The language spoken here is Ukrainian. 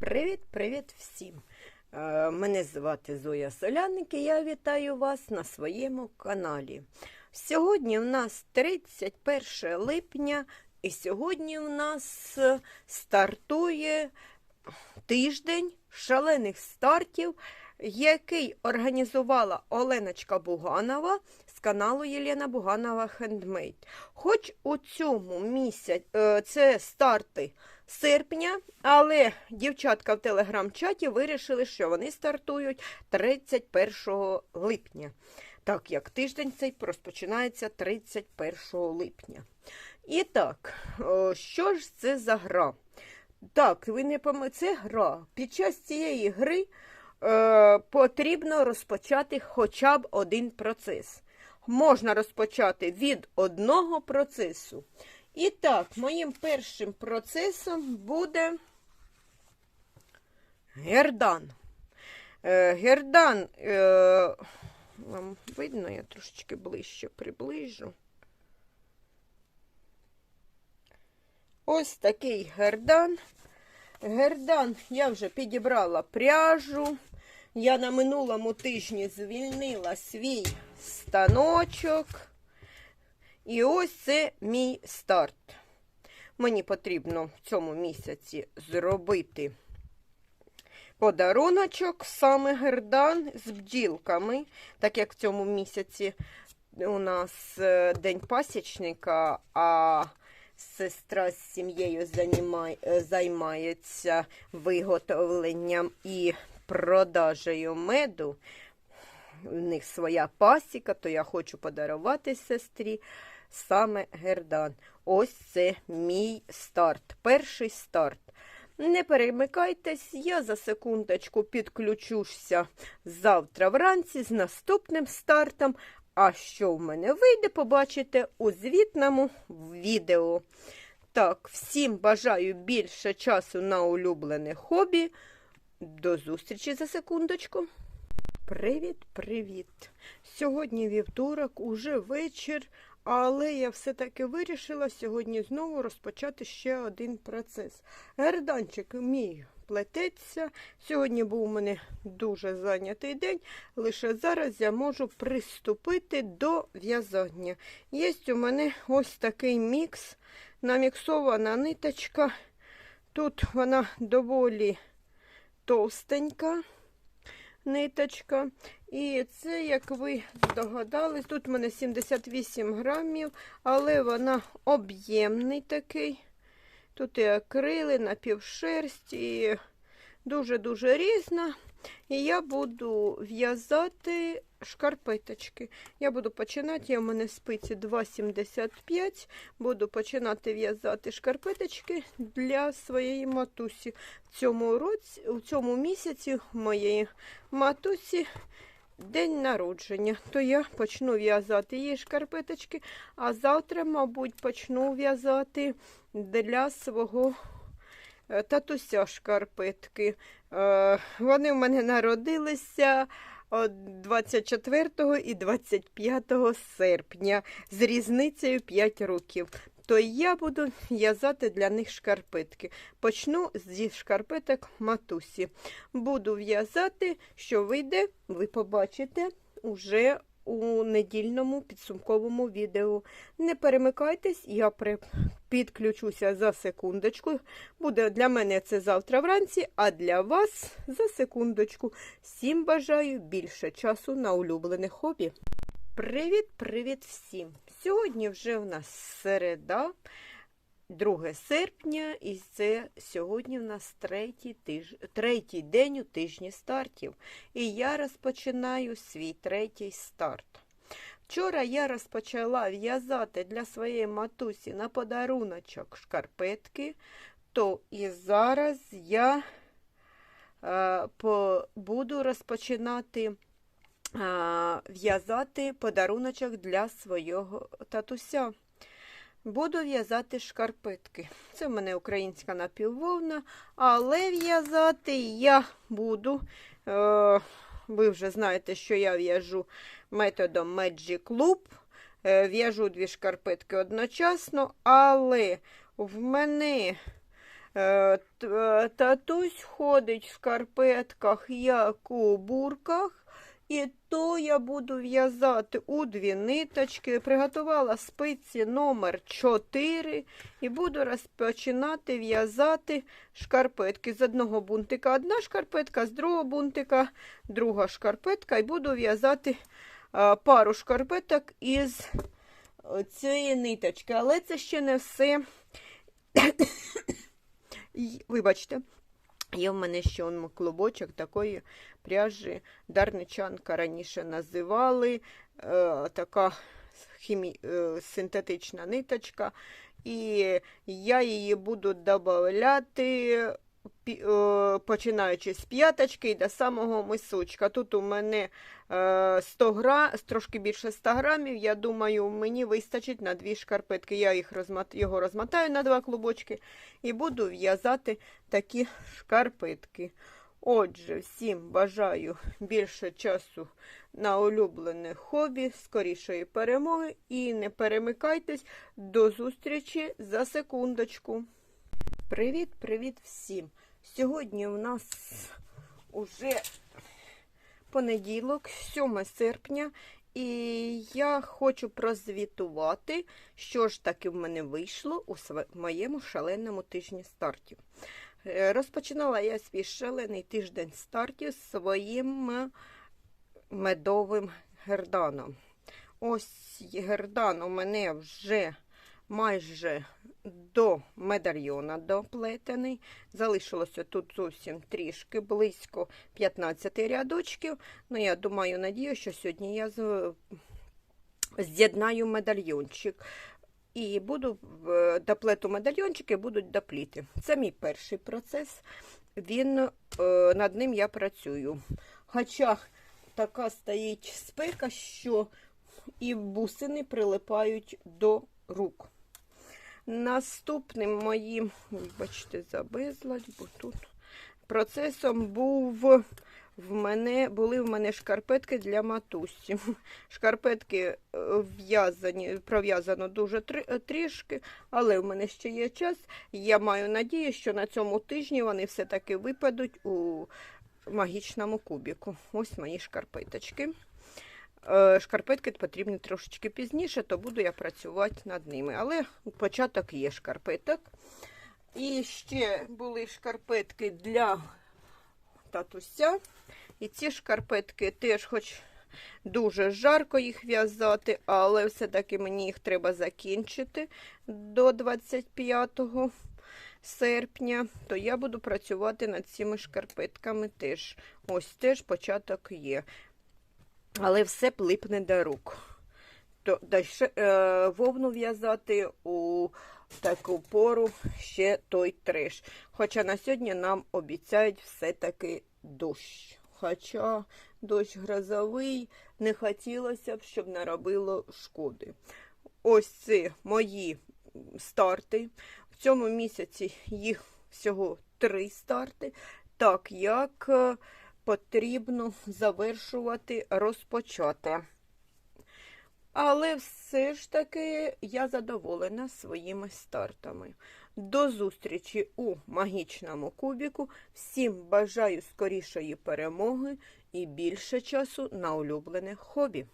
Привіт-привіт всім! Е, Мене звати Зоя Соляник і я вітаю вас на своєму каналі. Сьогодні в нас 31 липня, і сьогодні в нас е, стартує тиждень шалених стартів, який організувала Оленочка Буганова з каналу Єлена Буганова Хендмейд. Хоч у цьому місяці це старти серпня, але дівчатка в телеграм-чаті вирішили, що вони стартують 31 липня. Так як тиждень цей розпочинається 31 липня. І так, що ж це за гра? Так, ви не пам'ятаєте, це гра. Під час цієї гри е, потрібно розпочати хоча б один процес. Можна розпочати від одного процесу. І так, моїм першим процесом буде гердан. Е, гердан, е, вам видно, я трошечки ближче приближу. Ось такий гердан. Гердан я вже підібрала пряжу. Я на минулому тижні звільнила свій станочок. І ось це мій старт. Мені потрібно в цьому місяці зробити подаруночок, саме гердан з бджілками, так як в цьому місяці у нас е, День пасічника, а сестра з сім'єю займається виготовленням і продажею меду. У них своя пасіка, то я хочу подарувати сестрі саме гердан. Ось це мій старт, перший старт. Не перемикайтесь, я за секундочку підключуся завтра вранці з наступним стартом. А що в мене вийде, побачите у звітному відео. Так, всім бажаю більше часу на улюблене хобі. До зустрічі за секундочку. Привіт-привіт! Сьогодні вівторок, уже вечір, але я все-таки вирішила сьогодні знову розпочати ще один процес. Герданчик мій плететься. Сьогодні був у мене дуже зайнятий день, лише зараз я можу приступити до в'язання. Є у мене ось такий мікс, наміксована ниточка. Тут вона доволі товстенька ниточка. І це, як ви здогадались, тут в мене 78 грамів, але вона об'ємний такий. Тут і акрили, напівшерсть, і дуже-дуже різна. І я буду в'язати шкарпеточки. Я буду починати, я в мене спиці 2,75. Буду починати в'язати шкарпеточки для своєї матусі. В цьому році, в цьому місяці моєї матусі день народження. То я почну в'язати її шкарпеточки, а завтра, мабуть, почну в'язати для свого. Татуся шкарпетки. Вони в мене народилися 24 і 25 серпня з різницею 5 років. То я буду в'язати для них шкарпетки. Почну зі шкарпеток матусі. Буду в'язати, що вийде, ви побачите уже у недільному підсумковому відео. Не перемикайтесь, я підключуся за секундочку. Буде для мене це завтра вранці, а для вас за секундочку. Всім бажаю більше часу на улюблене хобі. Привіт-привіт всім! Сьогодні вже в нас середа. 2 серпня, і це сьогодні в нас третій тиж... третій день у тижні стартів. І я розпочинаю свій третій старт. Вчора я розпочала в'язати для своєї матусі на подаруночок шкарпетки, то і зараз я е, по... буду розпочинати е, в'язати подаруночок для свого татуся. Буду в'язати шкарпетки. Це в мене українська напіввовна, але в'язати я буду. Е, ви вже знаєте, що я в'яжу методом Magic Loop. Е, в'яжу дві шкарпетки одночасно, але в мене Е, е, Татусь ходить в шкарпетках, як у бурках. І то я буду в'язати у дві ниточки. Приготувала спиці номер 4 і буду розпочинати в'язати шкарпетки. З одного бунтика одна шкарпетка, з другого бунтика друга шкарпетка. І буду в'язати пару шкарпеток із е, цієї ниточки. Але це ще не все. Вибачте. Є в мене ще он клубочок такої пряжі дарничанка раніше називали. Е, така хімі... е, синтетична ниточка. І я її буду е, починаючи з п'яточки і до самого мисочка. Тут у мене е, 100 гра... трошки більше 100 грамів. Я думаю, мені вистачить на дві шкарпетки. Я їх розмат... його розмотаю на два клубочки і буду в'язати такі шкарпетки. Отже, всім бажаю більше часу на улюблене хобі, скорішої перемоги і не перемикайтесь до зустрічі за секундочку. Привіт, привіт всім! Сьогодні у нас уже понеділок, 7 серпня, і я хочу прозвітувати, що ж таки в мене вийшло у моєму шаленому тижні стартів. Е, Розпочинала я свій шалений тиждень стартів своїм медовим герданом. Ось гердан у мене вже майже до медальйона доплетений. Залишилося тут зовсім трішки, близько 15 рядочків. Ну, я думаю, надію, що сьогодні я з'єднаю медальйончик. І буду доплету медальйончики будуть допліти. Це мій перший процес. Він е, над ним я працюю. Хоча така стоїть спека, що і бусини прилипають до рук. Наступним моїм, вибачте, за безладь, бо тут процесом був в мене, були в мене шкарпетки для матусі. Шкарпетки е, в'язані, пров'язано дуже трішки, але в мене ще є час. Я маю надію, що на цьому тижні вони все-таки випадуть у магічному кубіку. Ось мої шкарпеточки. Е, Шкарпетки потрібні трошечки пізніше, то буду я працювати над ними. Але початок є шкарпеток. І ще були шкарпетки для татуся. І ці шкарпетки теж, хоч дуже жарко їх в'язати, але все-таки мені їх треба закінчити до 25 серпня, то я буду працювати над цими шкарпетками теж. Ось теж початок є. Але все плипне до рук. То, е, вовну в'язати у таку пору ще той треш. Хоча на сьогодні нам обіцяють все-таки дощ. Хоча дощ грозовий, не хотілося б, щоб наробило шкоди. Ось це мої старти. В цьому місяці їх всього три старти, так як е, потрібно завершувати розпочати. Але все ж таки я задоволена своїми стартами. До зустрічі у магічному кубіку. Всім бажаю скорішої перемоги і більше часу на улюблене хобі.